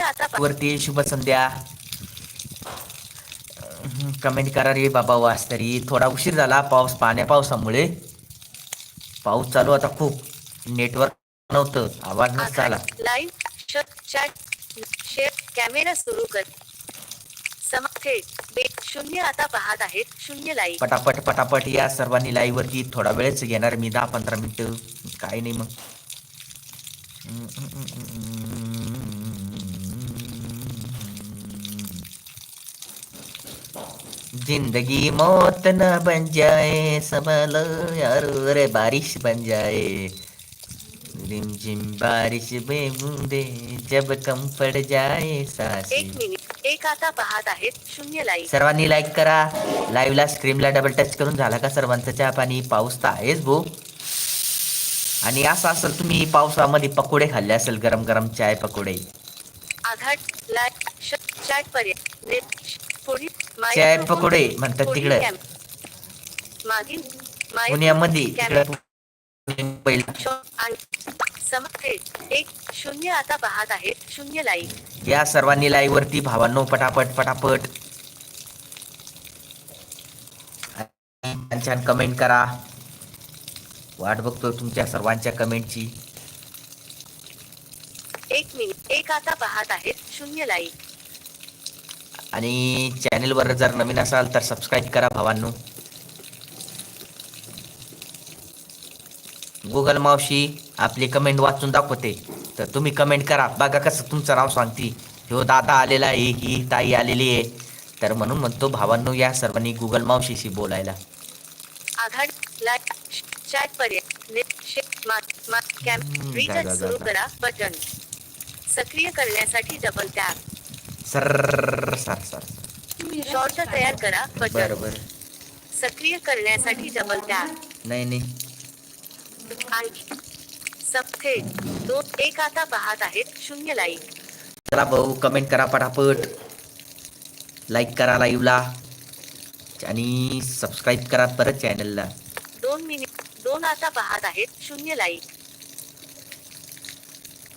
आता वरती शुभ संध्या. कमेंट करा रे बाबा वास तरी. थोडा उशीर झाला पाऊस पाण्या पावसामुळे. पाऊस चालू होता खूप. नेटवर्क नव्हतं. आवाज नसता आला. लाईव्ह चॅट शेअर कॅमेरा सुरू कर. शून्य आता पाहत आहेत. शून्य लाईव्ह पटापट पटापट या सर्वांनी लाईव्ह वरती थोडा वेळच घेणार. मी दहा पंधरा मिनिटं. काय नाही मग. जिंदगी मौत न बन जाए सबल यार रे बारिश बन जाए। रिम झिम बारिश बेबूंदे जब कम पड़ जाए सासी। एक मिनिट एक आता पाहत आहेत शून्य लाईव्ह सर्वांनी लाईक करा. लाईव्हला स्क्रीनला डबल टच करून झाला का सर्वांचा चहा पाणी? पाऊस तर आहेच भाऊ आणि असं असेल तुम्ही पावसामध्ये पकोडे खाल्ले असेल गरम गरम चाय पकोडे. आघाड लाईव्ह चॅट पुढील चाय पकोडे म्हणतात तिकडे. पुण्यामध्ये तिकडे एक शून्य आता पाहत आहेत शून्य लाईव्ह. या सर्वांनी लाईव्ह वरती भावांनो पटापट पटापट. छान छान कमेंट करा. वाट बघतो तुमच्या सर्वांच्या कमेंटची एक मिनिट एक आता पाहत आहेत शून्य लाईव्ह. आणि चॅनेलवर जर नवीन असाल तर सबस्क्राईब करा भावांनो. गुगल मावशी आपली कमेंट वाचून दाखवते. तर तुम्ही कमेंट करा. बघा कसं तुमचं नाव सांगते. ह्यो दादा आलेला आहे ही ताई आलेली आहे. तर म्हणून म्हणतो भावांनो या सर्वांनी गुगल मावशीशी बोलायला. सक्रिय करण्यासाठी double tap sir sir sir short तयार करा बरोबर बटन सक्रिय करण्यासाठी डबल टॅप नाही नाही आणखी सप्थे दोन एक आता पाहत आहेत शून्य लाईक चला भाऊ कमेंट करा पटापट लाईक करा लाईव्हला आणि सबस्क्राईब करा परत चॅनलला दोन मिनिट दोन आता पाहत आहेत शून्य लाईक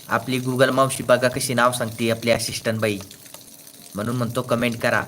आपली गुगल मावशी बघा कशी नाव सांगते आपली असिस्टंट बाई म्हणून म्हणतो कमेंट करा.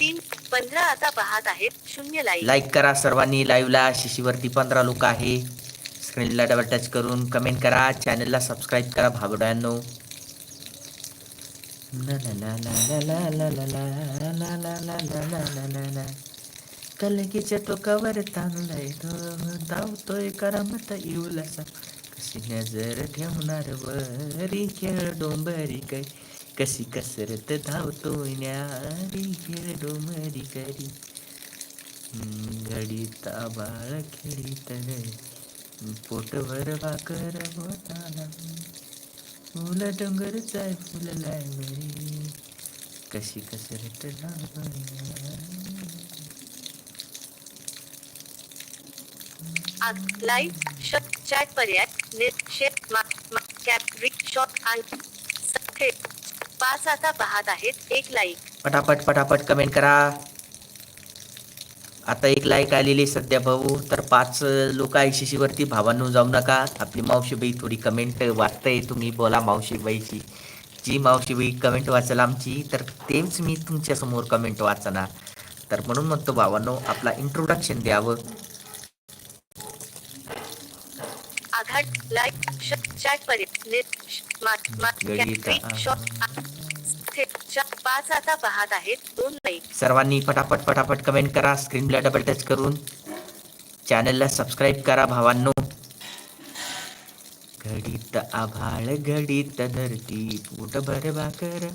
तीन पंधरा आता पाहत आहेत. शून्य लाईक. लाईक करा सर्वांनी. लाईव्हला शिशीवरती पंधरा लोक आहे. फील्डला डबल टच करून कमेंट करा चॅनलला सबस्क्राईब करा भाबड्यांनो कलगीच्या टोकावर तांदलाय धावतोय करामत इवलासा कशी नजर ठेवणार वरी खेळ डोंबरी कै कशी कसरत धावतोय न्यारी खेळ डोंबरी करी घडी ताबाळ खेळी तर पोटभर भाकर होताना फुल डोंगर जाय फुल लायबरी कशी कसरत लाईव्ह शॉट चॅट पर्याय नेट कॅप कॅप्रिक शॉट आणि पाच आता पाहत आहेत एक लाईक पटापट पटापट कमेंट करा. आता एक लाईक आलेली सध्या भाऊ. तर पाच लोक आहे शिशीवरती भावांनो जाऊ नका. आपली मावशीबाई थोडी कमेंट वाचताय तुम्ही बोला मावशीबाईची. जी मावशीबाई कमेंट वाचेल आमची तर तेच मी तुमच्यासमोर कमेंट वाचणार. तर म्हणून म्हणतो भावांनो आपला इंट्रोडक्शन द्यावं. लाईव्ह चॅट पाच आता पाहत आहेत दोन सर्वांनी पटापट पटापट कमेंट करा स्क्रीनला डबल टच करून. चॅनलला सबस्क्राईब करा भावांनो. घडीत आभाळ घडीत धरती पोट भर भाकर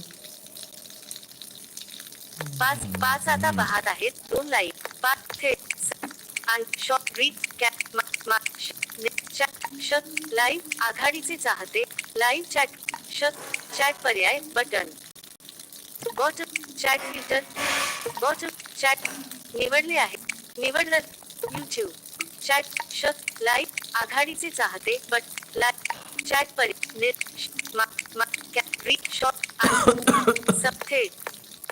पाच पाच आता पाहत आहेत दोन लाईव्ह पाच थेट आणि शॉट रीच कॅप लाईव्ह आघाडीचे चाहते लाईव्ह चॅट शत चॅट पर्याय button got chat filter got chat निवडले आहे. निवडलं युट्यूब चॅट शत लाइट आघाडीचे चाहते बट लाइट चॅट परि शॉट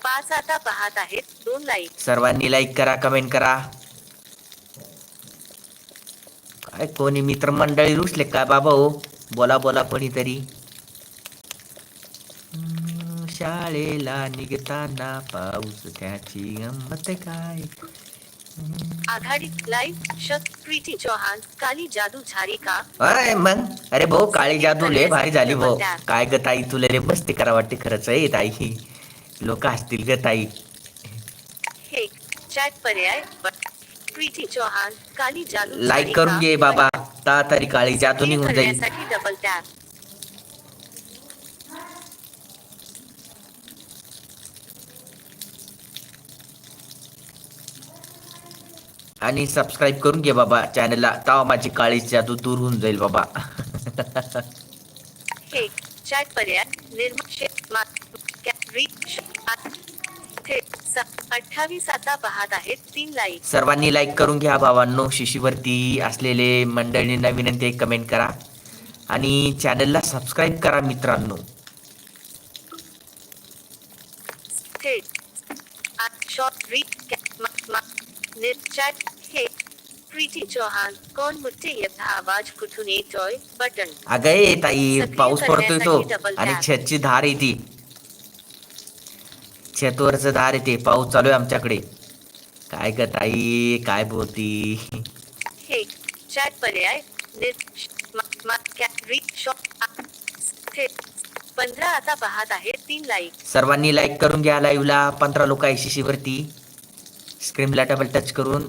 पाच आता पाहत आहेत. दोन लाईक सर्वांनी लाईक करा कमेंट करा. काय कोणी मित्रमंडळी रुसले का बाबा हो? बोला बोला कोणीतरी. शाळेला निघताना पाऊस त्याची गंमत काय? आघाडी लाईव्ह प्रीती चौहान काली जादू झाली का अरे मग अरे भाऊ काळी जादू लय भारी झाली भाऊ. काय ग ताई तुला रे मस्ती करा वाटते खरंच आहे ताई. लोक हसतील ग ताई. हे चॅट पर्याय प्रीती चौहान काली जादू लाईक करून? घे बाबा. तातरी काळी जादू निघून जाईल. डबल टॅप आणि सबस्क्राईब करून घे बाबा चॅनलला तेव्हा माझी काळी जादू दूर होऊन जाईल बाबा. चॅट पर्याय अठ्ठावीस आता पाहत आहेत तीन लाईक सर्वांनी लाईक करून घ्या भावांनो शिशीवरती असलेले मंडळींना विनंती आहे कमेंट करा. आणि चॅनलला सबस्क्राईब करा मित्रांनो. थेट short read chat Preeti Chauhan कोण मुठे येता आवाज? कुठून येतोय बटन अगं ए ताई सक्रिय पाऊस पडतोय तो। करण्यासाठी double आणि tap. छतची धार येते छतवरच धार येते पाऊस चालू आहे आमच्याकडे। काय ग ताई काय बोलती? हे चॅट पर्याय पंधरा आता पाहत आहेत तीन लाईक सर्वांनी लाईक करून घ्या लाईव्हला पंधरा लोक आहे शिशीवरती स्क्रीनला डबल टच करून।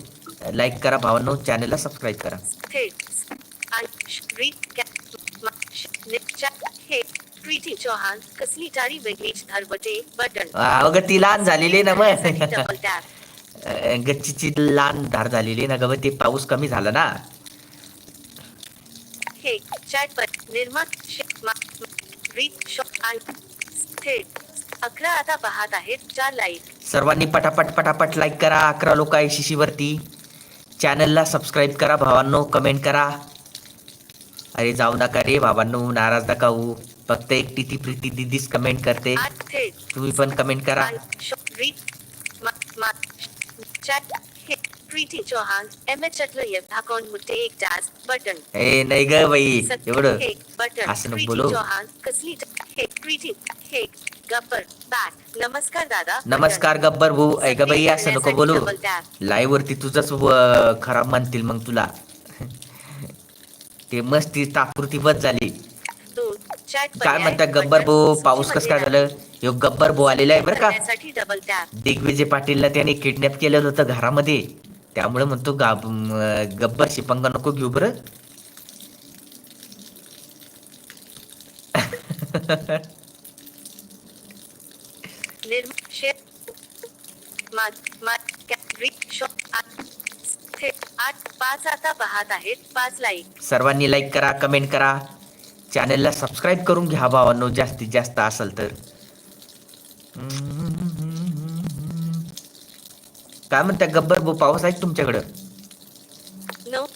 लाईक करा भावांनो. चॅनलला सबस्क्राईब करा. चौहान कसली टाळी वेगळीच धरबटे बटन अगं ती लहान झालेली ना मग. गच्चीची लहान धार झालेली ना ग ते पाऊस कमी झाला ना. हे चॅट पर अकरा आता पाहत आहेत चार लाईक. सर्वांनी पटापट पटापट लाईक करा. अकरा लोक आहे शिशीवरती. चॅनलला सबस्क्राईब करा भावांनो कमेंट करा. अरे जाऊ नका रे भावांनो नाराज नका होऊ. फक्त एक ती प्रीती दिदीच कमेंट करते. तुम्ही पण कमेंट करा. प्रीती चौहान एम एच चटलं मुठे एक बटन ए नाही ग बाई. एवढं. बटन असं नको बोलू. चौहान कसली हे प्रीती हे नमस्कार दादा. नमस्कार गब्बर भाऊ ऐ ग बाई असं नको बोलू. लाईव्ह वरती तुझंच खराब म्हणतील मग तुला. ते मस्ती ताकृती बस झाली. काय म्हणता गब्बर भाऊ पाऊस कस काय झालं? ह्यो गब्बर भाऊ आलेला आहे बरं का. दिग्विजय पाटीलला त्याने किडनॅप केलेलं होतं घरामध्ये. त्यामुळे म्हणतो गब्बर शिपंग नको घेऊ बरं. निर्म आठ पाच आता पाहत आहेत पाच लाईक सर्वांनी लाईक करा कमेंट करा. चॅनलला सबस्क्राईब करून घ्या भावांनो जास्तीत जास्त असेल तर. काय म्हणता गब्बर भाऊ पाऊस आहे तुमच्याकडं? नऊ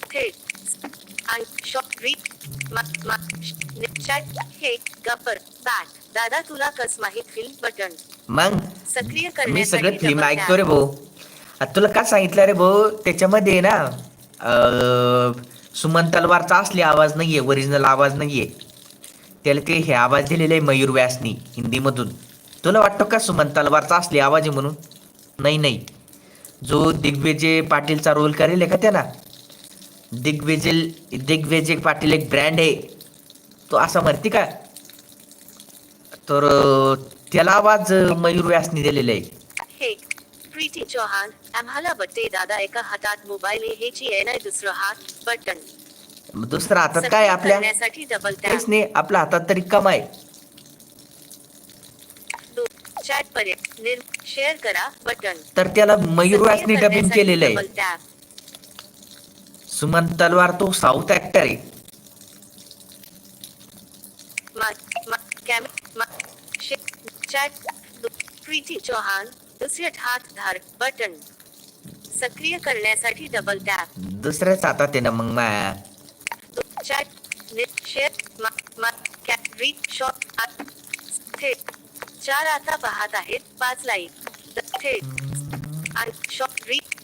हे गब्बर बॅक दादा तुला कस माहीत फिल्म बटन मग? सक्रिय मी सगळं फिल्म ऐकतो रे. भाऊ. आता तुला काय सांगितलं रे भाऊ? त्याच्यामध्ये ना अं, सुमन तलवारचा असले आवाज नाहीये ओरिजिनल आवाज नाहीये. त्याला ते हे आवाज दिलेले आहे मयूर व्यासनी हिंदीमधून. तुला वाटतं का सुमन तलवारचा असले आवाज आहे म्हणून? नाही नाही. जो दिग्विजय पाटीलचा रोल करेल आहे का त्याला? दिग्विजय दिग्विजय पाटील एक ब्रँड आहे. तो असा म्हणते का? तर अं, त्याला आवाज मयूर व्यासनी दिलेला आहे. हे प्रीती चौहान आम्हाला बट्टे दादा एका हातात मोबाईल आहे ह्याची आहे दुसरं हात बटन. दुसरा हातात काय आपल्या? करण्यासाठी डबल काहीच नाही आपल्या हातात तरी कमाय चॅट पर्याय निर् शेअर करा बटन. तर त्याला मयूर व्यासनी डबिंग केलेलं आहे. सुमन तलवार तो साऊथ ऍक्टर आहे. कॅम चॅट प्रीती चौहान दुसरे हात धार बटन। सक्रिय करण्यासाठी डबल टॅप दुसऱ्याच हातात आहे ना मग माया चॅट नेट शेअर मा कॅट रीड शॉट थेट चार आता पाहत आहेत पाच लाईक थेट आणि shot read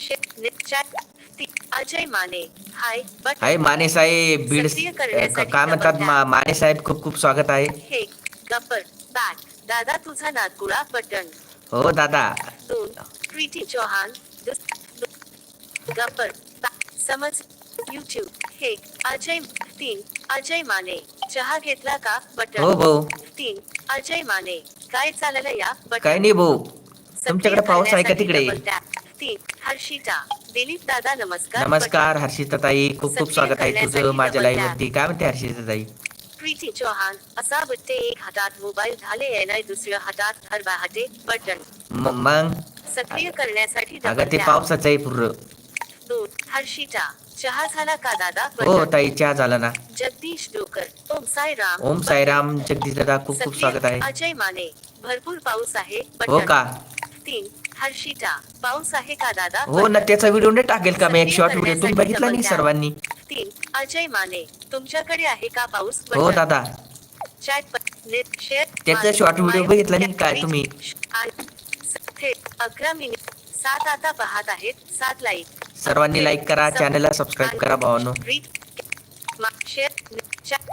share net chat Ajay Mane. Hi but hi Mane साहेब. बीड काय म्हणतात माने साहेब खूप खूप स्वागत आहे. हे गप्पर. बॅक दादा तुझा बटन. हो दादा. दोन प्रीती चौहान. बा- समज युट्यूब हे अजय तीन अजय माने. चहा घेतला का? हो बटन भाऊ. तीन अजय माने. काय चाललं या बटन? काय नाही भाऊ. तुमच्याकडे पाऊस आहे का तिकडे. तीन हर्षिता. दिलीप दादा नमस्कार. नमस्कार हर्षिता ताई खूप खूप स्वागत आहे तुझं माझ्या लाईव्ह. वरती. काय म्हणते हर्षिता ताई प्रीती चौहान असा बट्टे एक हातात मोबाईल झाले येणार दुसऱ्या हातात हर बाहते बटन. मग सक्रिय करण्यासाठी अगं ते. पावसाचं आहे पूर्ण हर्षिता चहा झाला का दादा? हो ताई चहा झाला ना. जगदीश डोकर ओम साईराम. ओम साईराम जगदीश दादा खूप खूप स्वागत आहे. अजय माने भरपूर पाऊस आहे हो का? तीन हर्षिता पाऊस आहे का दादा? हो ना. त्याचा व्हिडिओ नाही टाकेल का मी? एक शॉर्ट व्हिडिओ तुम्ही बघितला नाही. सर्वांनी? तीन अजय माने तुमच्याकडे आहे का पाऊस? हो दादा. चॅट प- नेट शेअर त्याचा video माय- बघितला नाही काय तुम्ही? अकरा मिनिट सात आता पाहत आहेत सात लाईक सर्वांनी लाईक करा चॅनलला सबस्क्राईब करा भावानो. रीड मा- शेअर चॅट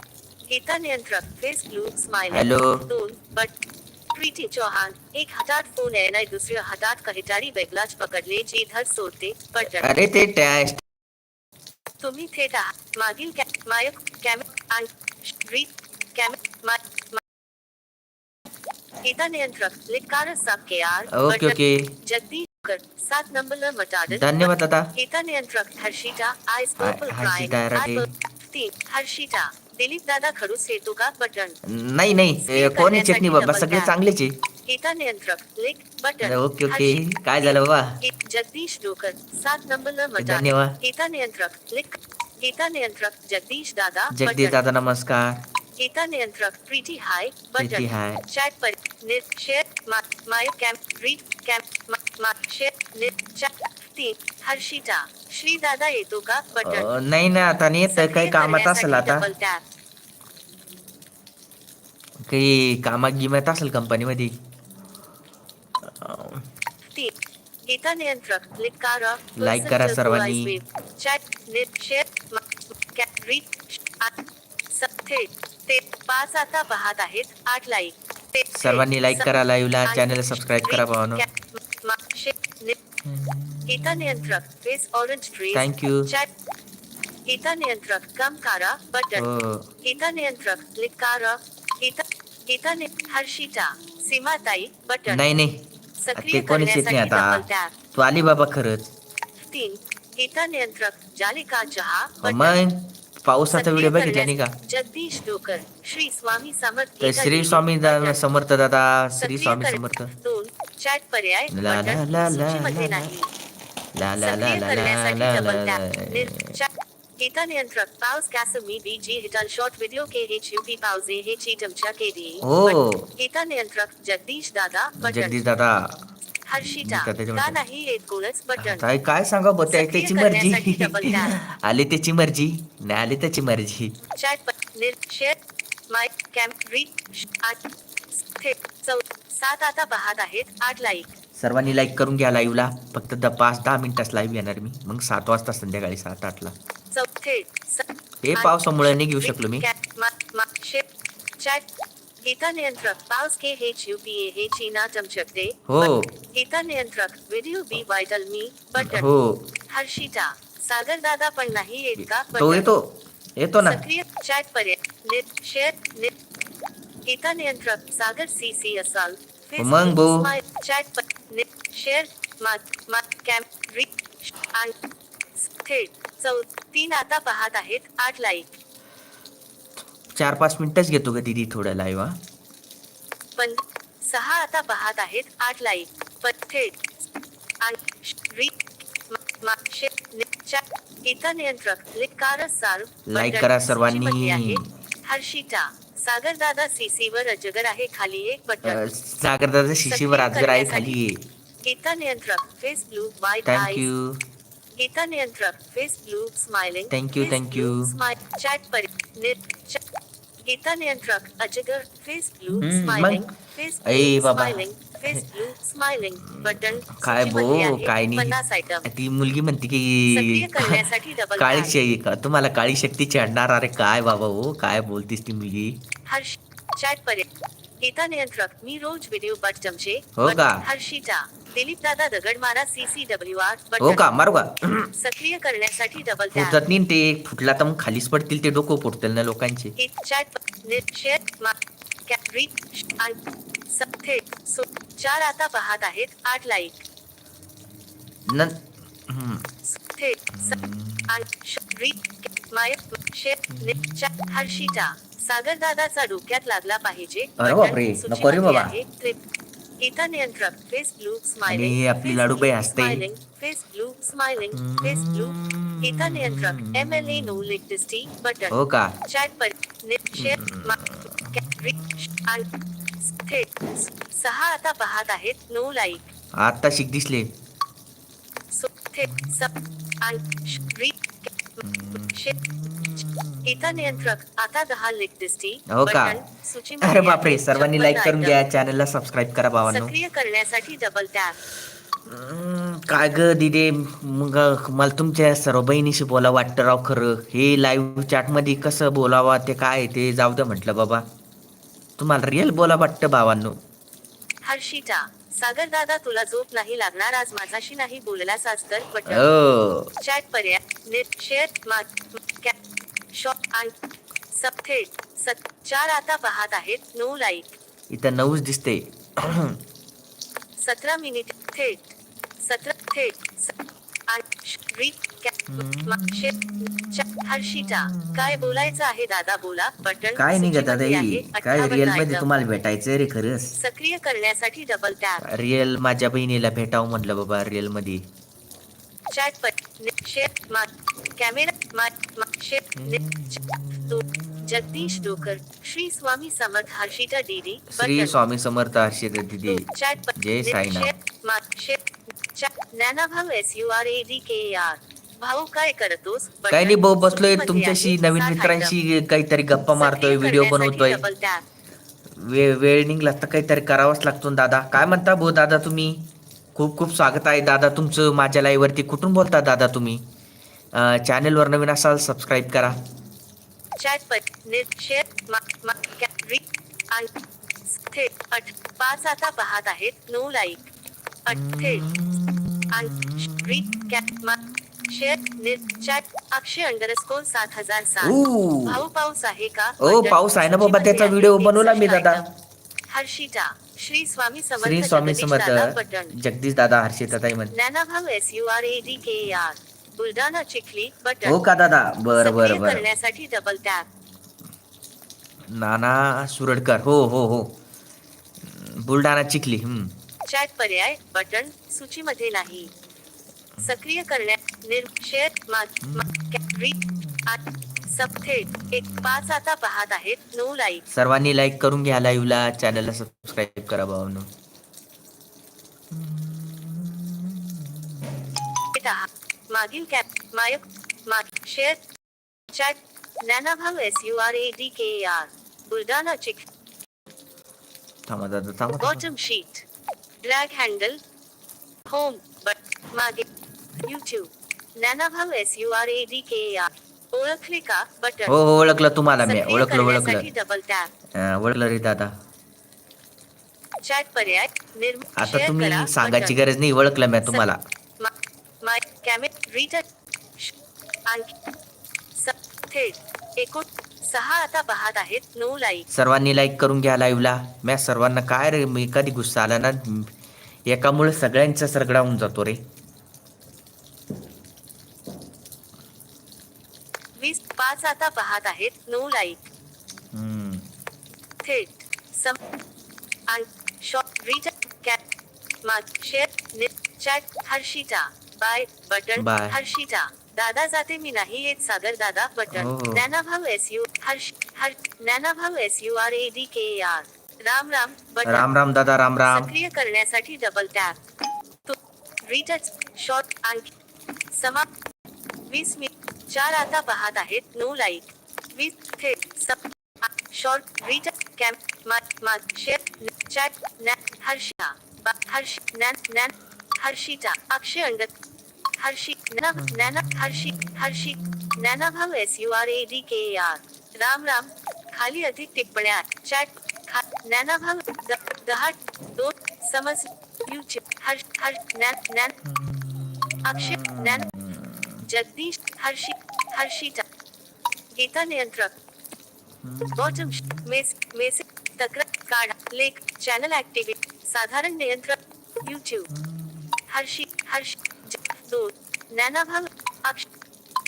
गीता नियंत्रक फेस ब्लू स्माइल हॅलो. दोन बट प्रीती चौहान एक हातात फोन आहे नाही दुसऱ्या हातात काहीतरी वेगळाच पकडले जी धर सोडते बटन अरे ते टॅस्ट तुम्ही थेट मागील कॅ मायक कॅम ओके ओके. जगदीश कर सात नंबर मटाडन धन्यवाद दादा गीता नियंत्रक Harshita ice hi- purple Rathi. तीन हर्षिता दिलीप दादा खडूस हेतू का बटन. नाही नाही कोणी चटणी बाबा सगळे चांगलेच. आहे गीता नियंत्रक लिक बटन. Okay okay. काय झालं बाबा? जगदीश डोकर सात नंबर मटाडन धन्यवाद। गीता नियंत्रक लिक गीता नियंत्रक जगदीश दादा जगदीश. दादा नमस्कार। गीता नियंत्रक Preeti hi Preeti button hi. Chat per net share my cam read cam मा, मा शेयर नेट चैट तीन हर्षिता श्री दादा येतो का बटन। नाही ना आता नाही येत काही सक्रिय कामात असेल आता. काही कामात गिमात असेल कंपनीमध्ये तीन गीता नियंत्रक क्लिक करा Like करा सर्वांनी. चॅट नेट शेअर रीड थेट ते पाच आता पाहत आहेत आठ लाईक सर्वांनी स- करा, live ला, आणि channel ला subscribe करा भावानो. गीता नियंत्रक face orange you. Chat Geeta नियंत्रक कम करा बटन गीता नियंत्रक क्लिक करा गीता गीता हर्षिता सीमाताई बटन नाही नाही. ते कोणीच येत नाही करण्यासाठी आता double tap. तू आली बाबा खरंच तीन नियंत्रक जालिका. मग पावसाचा व्हिडिओ बघितला नाही का जगदीश डोकर श्री स्वामी समर्थ तर श्री स्वामी. समर्थ दादा श्री स्वामी समर्थ दोन चॅट पर्याय ला ला ला ला ला ला ला ला ला ला ला गीता नियंत्रक पाऊस कॅस मी बी जी हिटल शॉर्ट व्हिडिओ के हे चिवपी पावजे हे ची चमचा के दी हो गीता नियंत्रक जगदीश दादा जगदीश दादा हर्षिता गीता त्याच्यामध्ये. का नाही येत कोणच बटन काय काय सांगा सक्रिय त्याची मर्जी. आली त्याची मर्जी नाही आली त्याची मर्जी चॅट प- निर शेअर माय रीड आठ सात आता पाहत आहेत आठ लाईक सर्वांनी लाईक करून घ्या लाईव्हला फक्त द पाच दहा मिनिटाच लाईव्ह येणार मी. मग सात वाजता संध्याकाळी सात आठला. चौ थेट स- हे पावसामुळे नाही घेऊ शकलो मी. गीता नियंत्रक पाऊस के हे चिवपीए हे चीना चमचकते हो. गीता नियंत्रक व्हिडिओ बी वायटल मी बटन. हो. हर्षिता सागर दादा पण नाही येत का? तो. येतो. येतो ना. सक्रिय चॅट पर्याय. नेट शेअर गीता नियंत्रक सागर सी सी असाल मग भाऊ. चॅट शेअर मा मा कॅम री आणि थेट चौ तीन आता पाहत आहेत आठ लाईक चार पाच मिनिटच घेतो ग दीदी थोडं लाईव्ह हा. पण सहा आता पाहत आहेत आठ लाईक बटन करा सर्वांनी. हर्षिता सागर दादा सीसी वर अजगर आहे खाली एक बटन. सागर दादा शिशीवर सक्रिय आजगर आहे खाली गीता नियंत्रक face blue white thank you Geeta नियंत्रक face blue smiling Thank you, thank you. Smile chat पर गीता नियंत्रक अजगर फेस ब्लू हम्म, स्माइलिंग? फेस बाबा. Smiling face blue smiling button काय सूचीमध्ये आहे. काय पन्नास नाही आयटम ती मुलगी म्हणते सक्रिय की करण्यासाठी डबल काळी टॅप. शे- तुम्हाला काळी शक्ती चढणार अरे काय बाबा हो काय बोलतीस ती मुलगी हर्ष चॅट पर्यंत नियंत्रक मी रोज व्हिडिओ बट चमचे हो का? हर्षिता दिलीप दादा दगडमारा सीसीडब्ल्यू आर हो का? मारू का? सक्रिय करण्यासाठी डबल टॅप फुटत नाही ते. फुटला तर मग खालीच पडतील ते डोकं फुटतील ना लोकांचे. चार आता पाहत आहेत. आठ लाईक. थेट माय चॅट हर्षिता. सागर दादाचा डोक्यात लागला पाहिजे. अरे बापरे, नको रे बाबा. फेस ब्लू आणि आपली लाडूबाई हसते. Face blue smiling face blue Geeta नियंत्रक एम एल ए नो लिटिस्टी बटन हो का? चॅट पर शेअर मा कॅरी थेट सहा आता पाहत आहेत नो लाईक आता शिक दिसले. सो थेट आणि रीड गीता नियंत्रक हो का? अरे बापरे. सर्वांनी लाईक करून. घ्या चॅनलला सबस्क्राईब करा सक्रिय करण्यासाठी डबल टॅप काय ग दिदे मग मला तुमच्या सर्व बहिणीशी बोला वाटतं राव खरं हे लाईव्ह चॅटमध्ये कसं बोलावा ते काय ते जाऊ दे म्हटलं बाबा तुम्हाला रिअल बोला वाटतं भावांनो हर्षिता सागर दादा तुला झोप नाही लागणार आज माझाशी नाही बोललास आज तर बटन हो चॅट पर्याय नेट शेअर शॉप आणि सब थेट सत चार आता पाहत आहेत. नो लाईक इथं नऊच दिसते सतरा मिनिट थेट सतरा थेट स- कॅ- च- हर्षिता काय बोलायचं आहे दादा बोला. बटन काय नाही ग दादा सूचीमध्ये ही? आहे. काय 58 रिअलमध्ये item. तुम्हाला भेटायचंय रे खरंच. सक्रिय करण्यासाठी डबल टॅप रिअल माझ्या बहिणीला भेटावं म्हटलं बाबा रिअलमध्ये. चॅट ने- शेअर मा कॅमेरा मा दो जगदीश डोकर श्री स्वामी समर्थ हर्षिता डीडी श्री स्वामी समर्थ हर्षित दिदी जय Sainath. ज्ञानाभाव S U R A D K R भाऊ काय करतोस काही नाही भाऊ बसलोय तुमच्याशी. नवीन मित्रांशी काहीतरी गप्पा. मारतोय व्हिडिओ बनवतोय. वेळ निघला तर काहीतरी करावंच लागतो दादा काय म्हणता भाऊ दादा तुम्ही खूप खूप स्वागत आहे दादा तुमचं माझ्या लाईव्हवरती कुठून बोलता दादा तुम्ही चॅनलवर नवीन असाल सबस्क्राईब करा पाच आता पाहत आहेत नो लाईक. भाऊ पाऊस आहे का ओ, बटन. पाऊस आहे ना बाबा, त्याचा. व्हिडिओ बनवला मी 61 दादा. हर्षिता श्री स्वामी समर्थ श्री स्वामी जगदीश दादा समर्थ जगदीश दादा हर्षित म्हणते ज्ञानाभाव S U R A D K R. Buldhana Chikhli button हो का दादा? बर बर बर. करण्यासाठी डबल टॅप नाना सुरडकर हो हो हो. बुलढाणा चिखली हम्म. चॅट पर्याय बटन सूचीमध्ये नाही. सक्रिय करण्या निर एक पाच आता पाहत आहेत. नो लाईक सर्वांनी लाईक करून घ्या लाईव्हला. चॅनलला सबस्क्राईब करा भावांनो. मागील कॅप मायक मा share chat ज्ञानाभाव S U R A D K R Buldhana चिक. थांबा दादा थांबा. Bottom sheet drag handle home but मागे YouTube ज्ञानाभाव S U R A D K R ओळखले का? बटन. हो हो ओळखलं तुम्हाला मी. सक्रिय ओळखलं करण्यासाठी ओळखलं डबल टॅप अं, ओळखलं रे दादा. चॅट पर्याय निर्म आता शेअर करा, तुम्ही सांगायची बटन. गरज नाही ओळखलं मी तुम्हाला. मा- माय कॅमे रीडर आणखी स- थेट एकूण सहा आता पाहत आहेत नो लाईक सर्वांनी लाईक करून घ्या लाईव्हला मी सर्वांना काय रे मी कधी गुस्सा आला ना? एकामुळे सगळ्यांचा सरगडा होऊन जातो रे वीस पाच आता पाहत आहेत. No like. थेट. सम आणि शॉप रीडर कॅट मा share chat Harshita. Bye button. Harshita. दादा जाते मी नाही येत सागर दादा बटन. हो. ज्ञानाभाव एस यू हर्ष हर ज्ञानाभाव S U R A D K R Ram Ram button. Ram Ram दादा राम राम. सक्रिय करण्यासाठी डबल टॅप रीडर शॉर्ट आणखी समाप्त वीस मी चार आता पाहत आहेत नो लाईक. वीस थेट सब शॉर्ट रीड कॅम्प माग शेअर चॅट नॅन हर्षा बा- हर्ष नॅन नॅन हर्षिता अक्षय अंगत हर्षी नॅना हर्षी हर्षी नॅना भाव S U R A D K R Ram Ram खाली अधिक टिप्पण्या चॅट खा नॅना भाव दहा दोन समज युट्यूब हर्ष हर्ष नॅन नॅन अक्षय नॅन जगदीश हर्षी हर्षिता गीता नियंत्रक बॉटम मेस मेसेज तक्रार काढा लेख चॅनल ऍक्टिव्हिट साधारण नियंत्रक युट्यूब हर्षी हर्ष दोन नॅनाभाव अक्ष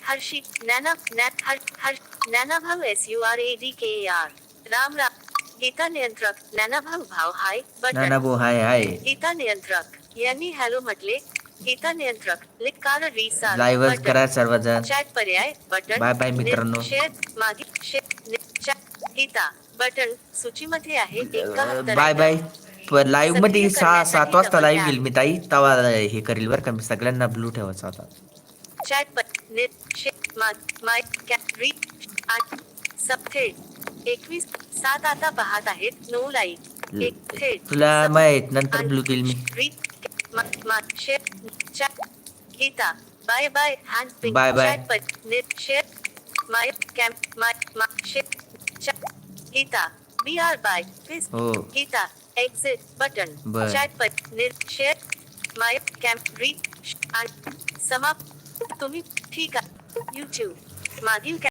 हर्षी नॅना नॅन हर हर नॅनाभाव S U R A D K R Ram Ram Geeta नियंत्रक नॅनाभाव भाव हाय नाना बटन हाय हाय. गीता नियंत्रक यांनी हॅलो म्हटले गीता नियंत्रक कार रिसार लाईव्ह. करा सर्वजण चॅट पर्याय बटन Bye bye मित्रांनो. शेअर मागे बटन सूचीमध्ये आहे बाय बाय लाईव्हमध्ये सहा सात वाजता लाईव्ह. येईल मी ताई तवा हे करील बरं का मी सगळ्यांना ब्लू ठेवायचा होता चॅट माय कॅट री आठ सब थेट एकवीस सात आता पाहत आहेत नो लाईक एक थेट तुला माहीत नंतर ब्लू देईल मी share Geeta bye bye hand pink Bye bye. Chat per net share my camp my माग share chat Geeta B R bye face हो गीता एक्झिट बटन बर. चॅट पर निर शेअर माय कॅम्प री आणि समाप्त तुम्ही ठीक आहे युट्यूब मागील